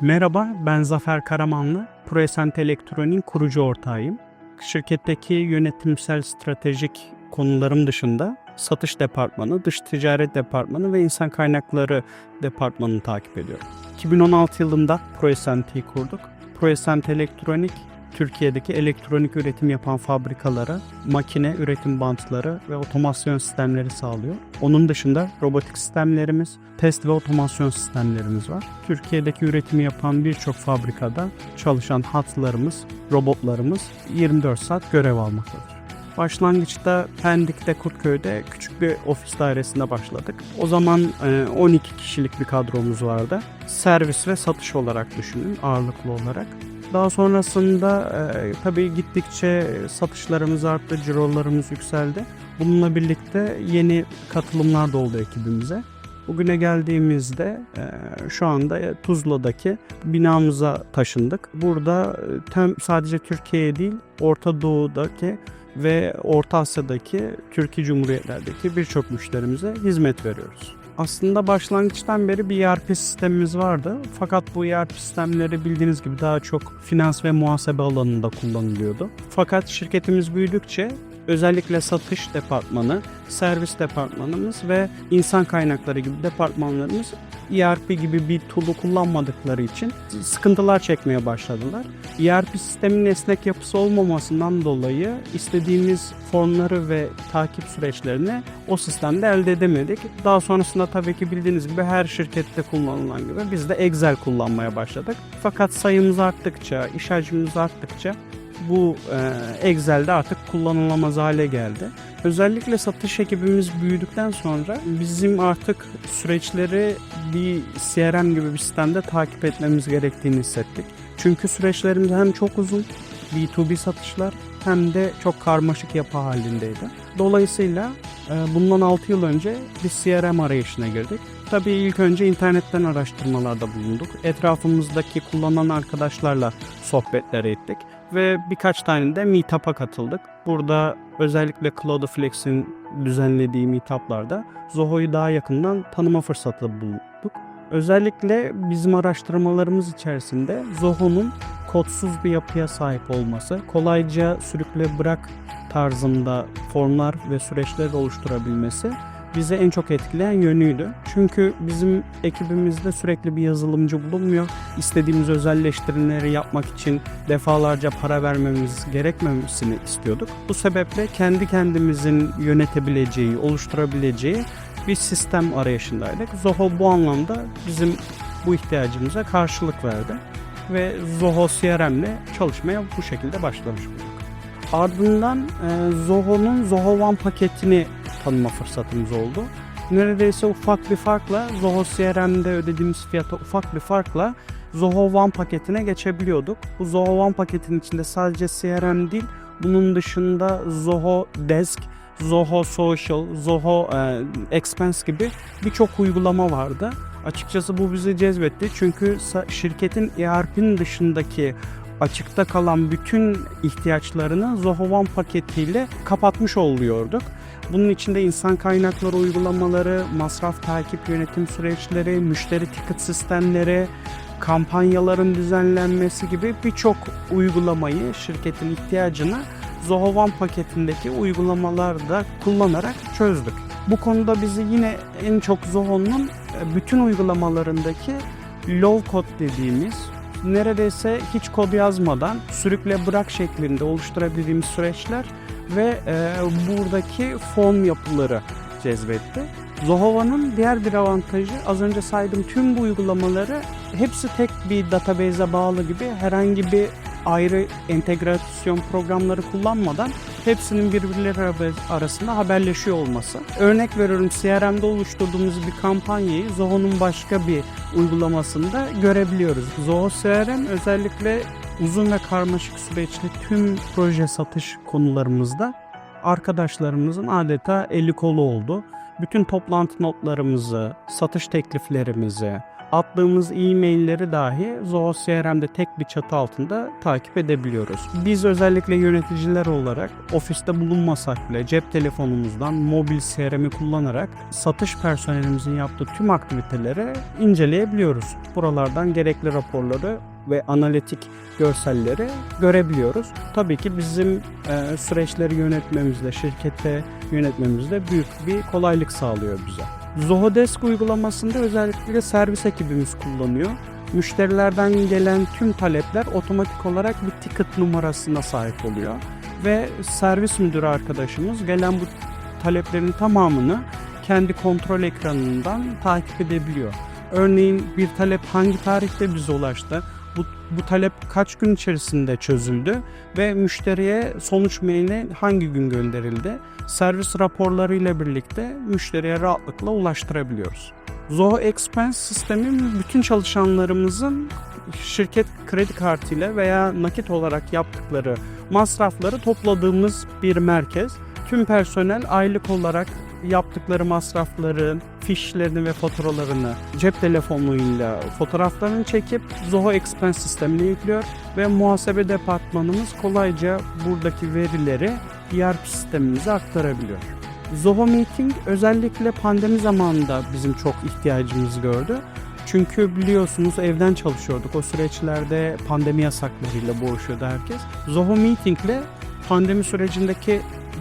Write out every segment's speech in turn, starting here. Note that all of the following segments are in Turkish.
Merhaba, ben Zafer Karamanlı. Proesent Elektronik'in kurucu ortağıyım. Şirketteki yönetimsel stratejik konularım dışında satış departmanı, dış ticaret departmanı ve insan kaynakları departmanını takip ediyorum. 2016 yılında Proesent'i kurduk. Proesent Elektronik, Türkiye'deki elektronik üretim yapan fabrikalara makine üretim bantları ve otomasyon sistemleri sağlıyor. Onun dışında robotik sistemlerimiz, test ve otomasyon sistemlerimiz var. Türkiye'deki üretimi yapan birçok fabrikada çalışan hatlarımız, robotlarımız 24 saat görev almaktadır. Başlangıçta Pendik'te Kurtköy'de küçük bir ofis dairesinde başladık. O zaman e, 12 kişilik bir kadromuz vardı. Servis ve satış olarak düşünün ağırlıklı olarak. Daha sonrasında e, tabii gittikçe satışlarımız arttı, cirolarımız yükseldi. Bununla birlikte yeni katılımlar da oldu ekibimize. Bugüne geldiğimizde e, şu anda Tuzla'daki binamıza taşındık. Burada e, tem, sadece Türkiye'ye değil Orta Doğu'daki ve Orta Asya'daki Türkiye Cumhuriyetlerdeki birçok müşterimize hizmet veriyoruz. Aslında başlangıçtan beri bir ERP sistemimiz vardı. Fakat bu ERP sistemleri bildiğiniz gibi daha çok finans ve muhasebe alanında kullanılıyordu. Fakat şirketimiz büyüdükçe özellikle satış departmanı, servis departmanımız ve insan kaynakları gibi departmanlarımız ERP gibi bir tool'u kullanmadıkları için sıkıntılar çekmeye başladılar. ERP sistemin esnek yapısı olmamasından dolayı istediğimiz formları ve takip süreçlerini o sistemde elde edemedik. Daha sonrasında tabii ki bildiğiniz gibi her şirkette kullanılan gibi biz de Excel kullanmaya başladık. Fakat sayımız arttıkça, iş hacmimiz arttıkça bu e, Excel'de artık kullanılamaz hale geldi. Özellikle satış ekibimiz büyüdükten sonra bizim artık süreçleri bir CRM gibi bir sistemde takip etmemiz gerektiğini hissettik. Çünkü süreçlerimiz hem çok uzun B2B satışlar hem de çok karmaşık yapı halindeydi. Dolayısıyla e, bundan 6 yıl önce bir CRM arayışına girdik. Tabii ilk önce internetten araştırmalarda bulunduk. Etrafımızdaki kullanan arkadaşlarla sohbetler ettik ve birkaç tane de meetup'a katıldık. Burada özellikle Cloudflex'in düzenlediği meetup'larda Zoho'yu daha yakından tanıma fırsatı bulduk. Özellikle bizim araştırmalarımız içerisinde Zoho'nun kodsuz bir yapıya sahip olması, kolayca sürükle bırak tarzında formlar ve süreçler oluşturabilmesi bize en çok etkileyen yönüydü. Çünkü bizim ekibimizde sürekli bir yazılımcı bulunmuyor. İstediğimiz özelleştirmeleri yapmak için defalarca para vermemiz gerekmemesini istiyorduk. Bu sebeple kendi kendimizin yönetebileceği, oluşturabileceği bir sistem arayışındaydık. Zoho bu anlamda bizim bu ihtiyacımıza karşılık verdi ve Zoho CRM ile çalışmaya bu şekilde başlamış olduk. Ardından e, Zoho'nun Zoho One paketini tanıma fırsatımız oldu. Neredeyse ufak bir farkla Zoho CRM'de ödediğimiz fiyata ufak bir farkla Zoho One paketine geçebiliyorduk. Bu Zoho One paketin içinde sadece CRM değil, bunun dışında Zoho Desk, Zoho Social, Zoho e, Expense gibi birçok uygulama vardı. Açıkçası bu bizi cezbetti çünkü şirketin ERP'nin dışındaki açıkta kalan bütün ihtiyaçlarını Zoho One paketiyle kapatmış oluyorduk. Bunun içinde insan kaynakları uygulamaları, masraf takip yönetim süreçleri, müşteri ticket sistemleri, kampanyaların düzenlenmesi gibi birçok uygulamayı şirketin ihtiyacını Zoho One paketindeki uygulamalarda kullanarak çözdük. Bu konuda bizi yine en çok Zoho'nun bütün uygulamalarındaki low code dediğimiz neredeyse hiç kod yazmadan sürükle bırak şeklinde oluşturabildiğimiz süreçler ve e, buradaki form yapıları cezbetti. Zohova'nın diğer bir avantajı az önce saydığım tüm bu uygulamaları hepsi tek bir database'e bağlı gibi herhangi bir ayrı entegrasyon programları kullanmadan hepsinin birbirleri arasında haberleşiyor olması. Örnek veriyorum CRM'de oluşturduğumuz bir kampanyayı Zoho'nun başka bir uygulamasında görebiliyoruz. Zoho CRM özellikle uzun ve karmaşık süreçli tüm proje satış konularımızda arkadaşlarımızın adeta eli kolu oldu. Bütün toplantı notlarımızı, satış tekliflerimizi, attığımız e-mailleri dahi Zoho CRM'de tek bir çatı altında takip edebiliyoruz. Biz özellikle yöneticiler olarak ofiste bulunmasak bile cep telefonumuzdan mobil CRM'i kullanarak satış personelimizin yaptığı tüm aktiviteleri inceleyebiliyoruz. Buralardan gerekli raporları ve analitik görselleri görebiliyoruz. Tabii ki bizim e, süreçleri yönetmemizde, şirkete yönetmemizde büyük bir kolaylık sağlıyor bize. Zohodesk uygulamasında özellikle servis ekibimiz kullanıyor. Müşterilerden gelen tüm talepler otomatik olarak bir ticket numarasına sahip oluyor. Ve servis müdürü arkadaşımız gelen bu taleplerin tamamını kendi kontrol ekranından takip edebiliyor. Örneğin bir talep hangi tarihte bize ulaştı, bu, talep kaç gün içerisinde çözüldü ve müşteriye sonuç maili hangi gün gönderildi? Servis raporları ile birlikte müşteriye rahatlıkla ulaştırabiliyoruz. Zoho Expense sistemi bütün çalışanlarımızın şirket kredi kartıyla veya nakit olarak yaptıkları masrafları topladığımız bir merkez. Tüm personel aylık olarak yaptıkları masrafların fişlerini ve faturalarını cep telefonuyla fotoğraflarını çekip Zoho Expense sistemine yüklüyor ve muhasebe departmanımız kolayca buradaki verileri ERP sistemimize aktarabiliyor. Zoho Meeting özellikle pandemi zamanında bizim çok ihtiyacımız gördü. Çünkü biliyorsunuz evden çalışıyorduk. O süreçlerde pandemi yasaklarıyla boğuşuyordu herkes. Zoho Meeting ile pandemi sürecindeki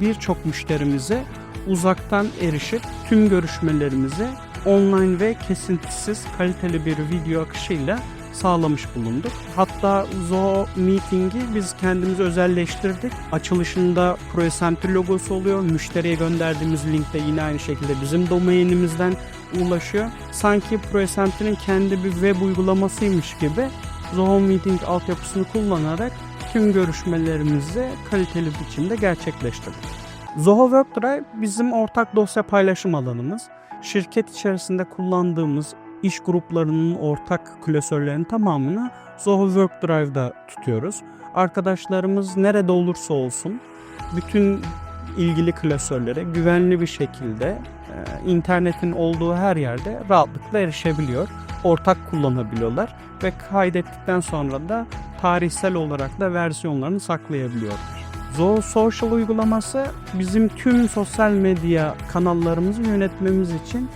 birçok müşterimize uzaktan erişip tüm görüşmelerimizi online ve kesintisiz kaliteli bir video akışıyla sağlamış bulunduk. Hatta Zoho Meeting'i biz kendimiz özelleştirdik. Açılışında ProEsentry logosu oluyor. Müşteriye gönderdiğimiz link de yine aynı şekilde bizim domainimizden ulaşıyor. Sanki ProEsentry'nin kendi bir web uygulamasıymış gibi Zoho Meeting altyapısını kullanarak tüm görüşmelerimizi kaliteli biçimde gerçekleştirdik. Zoho WorkDrive bizim ortak dosya paylaşım alanımız. Şirket içerisinde kullandığımız iş gruplarının ortak klasörlerinin tamamını Zoho WorkDrive'da tutuyoruz. Arkadaşlarımız nerede olursa olsun bütün ilgili klasörlere güvenli bir şekilde e, internetin olduğu her yerde rahatlıkla erişebiliyor. Ortak kullanabiliyorlar ve kaydettikten sonra da tarihsel olarak da versiyonlarını saklayabiliyorlar. Zoho Social uygulaması bizim tüm sosyal medya kanallarımızı yönetmemiz için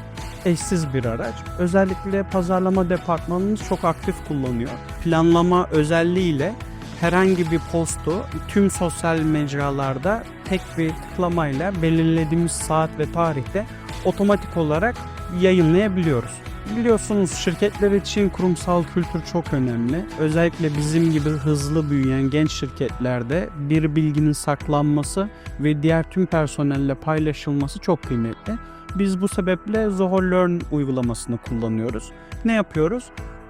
eşsiz bir araç. Özellikle pazarlama departmanımız çok aktif kullanıyor. Planlama özelliğiyle herhangi bir postu tüm sosyal mecralarda tek bir tıklamayla belirlediğimiz saat ve tarihte otomatik olarak yayınlayabiliyoruz. Biliyorsunuz şirketler için kurumsal kültür çok önemli. Özellikle bizim gibi hızlı büyüyen genç şirketlerde bir bilginin saklanması ve diğer tüm personelle paylaşılması çok kıymetli. Biz bu sebeple Zoho Learn uygulamasını kullanıyoruz. Ne yapıyoruz?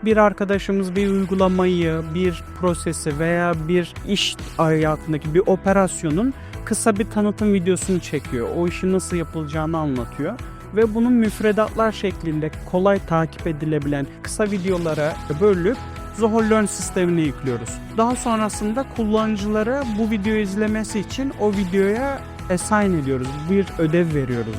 Bir arkadaşımız bir uygulamayı, bir prosesi veya bir iş hayatındaki bir operasyonun kısa bir tanıtım videosunu çekiyor. O işin nasıl yapılacağını anlatıyor ve bunun müfredatlar şeklinde kolay takip edilebilen kısa videolara bölüp Zoho Learn sistemine yüklüyoruz. Daha sonrasında kullanıcılara bu videoyu izlemesi için o videoya assign ediyoruz. Bir ödev veriyoruz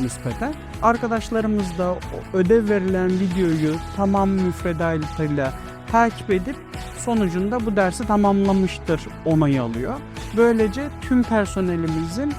nispeten. Arkadaşlarımız da ödev verilen videoyu tamam müfredatıyla takip edip sonucunda bu dersi tamamlamıştır onayı alıyor. Böylece tüm personelimizin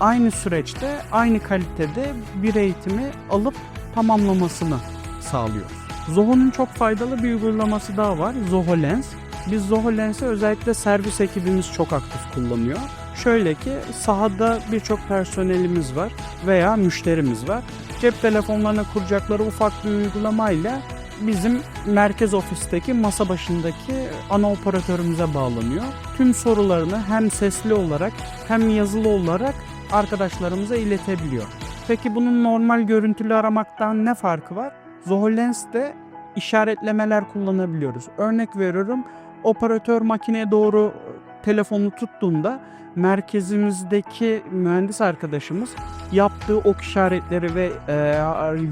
aynı süreçte, aynı kalitede bir eğitimi alıp tamamlamasını sağlıyoruz. Zoho'nun çok faydalı bir uygulaması daha var. Zoho Lens. Biz Zoho Lens'i özellikle servis ekibimiz çok aktif kullanıyor. Şöyle ki sahada birçok personelimiz var veya müşterimiz var. Cep telefonlarına kuracakları ufak bir uygulamayla bizim merkez ofisteki masa başındaki ana operatörümüze bağlanıyor. Tüm sorularını hem sesli olarak hem yazılı olarak arkadaşlarımıza iletebiliyor. Peki bunun normal görüntülü aramaktan ne farkı var? Zoho Lens'te işaretlemeler kullanabiliyoruz. Örnek veriyorum operatör makineye doğru telefonu tuttuğunda merkezimizdeki mühendis arkadaşımız yaptığı ok işaretleri ve e,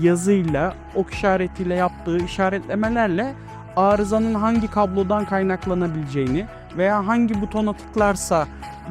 yazıyla ok işaretiyle yaptığı işaretlemelerle arızanın hangi kablodan kaynaklanabileceğini veya hangi butona tıklarsa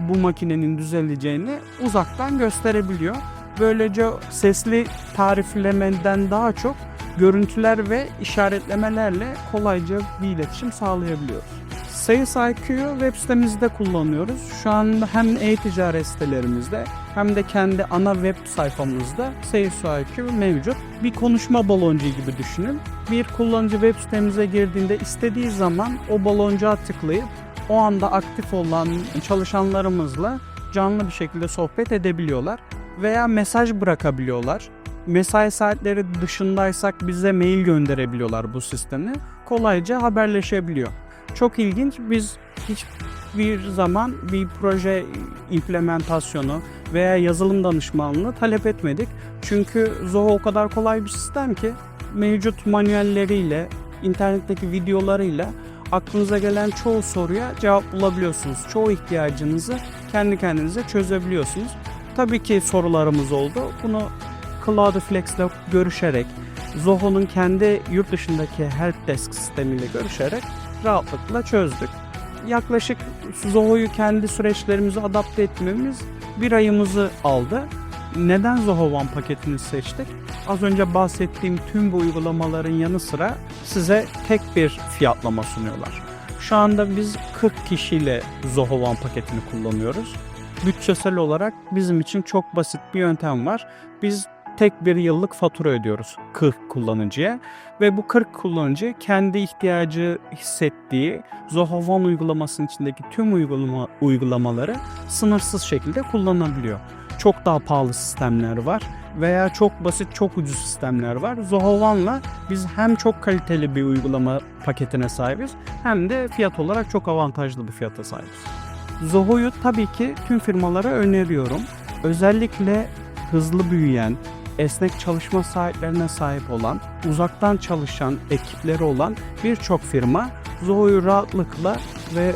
bu makinenin düzeleceğini uzaktan gösterebiliyor. Böylece sesli tariflemeden daha çok görüntüler ve işaretlemelerle kolayca bir iletişim sağlayabiliyoruz. Sales IQ'yu web sitemizde kullanıyoruz. Şu anda hem e-ticaret sitelerimizde hem de kendi ana web sayfamızda Sales IQ mevcut. Bir konuşma baloncuğu gibi düşünün. Bir kullanıcı web sitemize girdiğinde istediği zaman o baloncuğa tıklayıp o anda aktif olan çalışanlarımızla canlı bir şekilde sohbet edebiliyorlar veya mesaj bırakabiliyorlar. Mesai saatleri dışındaysak bize mail gönderebiliyorlar bu sistemi. Kolayca haberleşebiliyor. Çok ilginç. Biz hiçbir zaman bir proje implementasyonu veya yazılım danışmanlığı talep etmedik. Çünkü Zoho o kadar kolay bir sistem ki mevcut manuelleriyle, internetteki videolarıyla aklınıza gelen çoğu soruya cevap bulabiliyorsunuz. Çoğu ihtiyacınızı kendi kendinize çözebiliyorsunuz. Tabii ki sorularımız oldu. Bunu Cloudflex ile görüşerek, Zoho'nun kendi yurt dışındaki helpdesk sistemiyle görüşerek rahatlıkla çözdük. Yaklaşık Zoho'yu kendi süreçlerimize adapte etmemiz bir ayımızı aldı. Neden Zoho One paketini seçtik? Az önce bahsettiğim tüm bu uygulamaların yanı sıra size tek bir fiyatlama sunuyorlar. Şu anda biz 40 kişiyle Zoho One paketini kullanıyoruz. Bütçesel olarak bizim için çok basit bir yöntem var. Biz tek bir yıllık fatura ödüyoruz 40 kullanıcıya ve bu 40 kullanıcı kendi ihtiyacı hissettiği Zoho One uygulamasının içindeki tüm uygulama uygulamaları sınırsız şekilde kullanabiliyor. Çok daha pahalı sistemler var veya çok basit çok ucuz sistemler var. Zoho One'la biz hem çok kaliteli bir uygulama paketine sahibiz hem de fiyat olarak çok avantajlı bir fiyata sahibiz. Zoho'yu tabii ki tüm firmalara öneriyorum. Özellikle hızlı büyüyen, esnek çalışma saatlerine sahip olan, uzaktan çalışan ekipleri olan birçok firma Zoho'yu rahatlıkla ve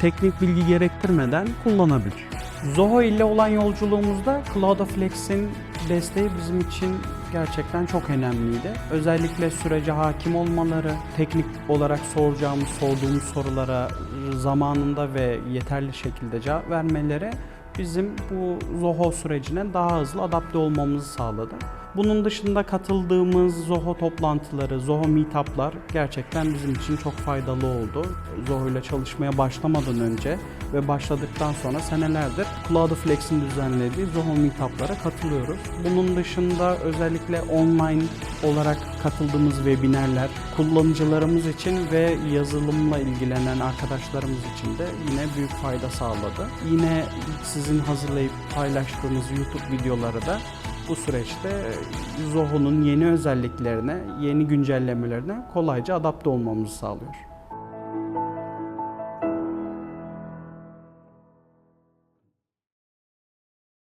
teknik bilgi gerektirmeden kullanabilir. Zoho ile olan yolculuğumuzda Cloudflex'in desteği bizim için gerçekten çok önemliydi. Özellikle sürece hakim olmaları, teknik olarak soracağımız, sorduğumuz sorulara zamanında ve yeterli şekilde cevap vermeleri bizim bu Zoho sürecine daha hızlı adapte olmamızı sağladı. Bunun dışında katıldığımız Zoho toplantıları, Zoho meetup'lar gerçekten bizim için çok faydalı oldu. Zoho ile çalışmaya başlamadan önce ve başladıktan sonra senelerdir Cloudflex'in düzenlediği Zoho meetup'lara katılıyoruz. Bunun dışında özellikle online olarak katıldığımız webinarlar kullanıcılarımız için ve yazılımla ilgilenen arkadaşlarımız için de yine büyük fayda sağladı. Yine sizin hazırlayıp paylaştığınız YouTube videoları da bu süreçte Zoho'nun yeni özelliklerine, yeni güncellemelerine kolayca adapte olmamızı sağlıyor.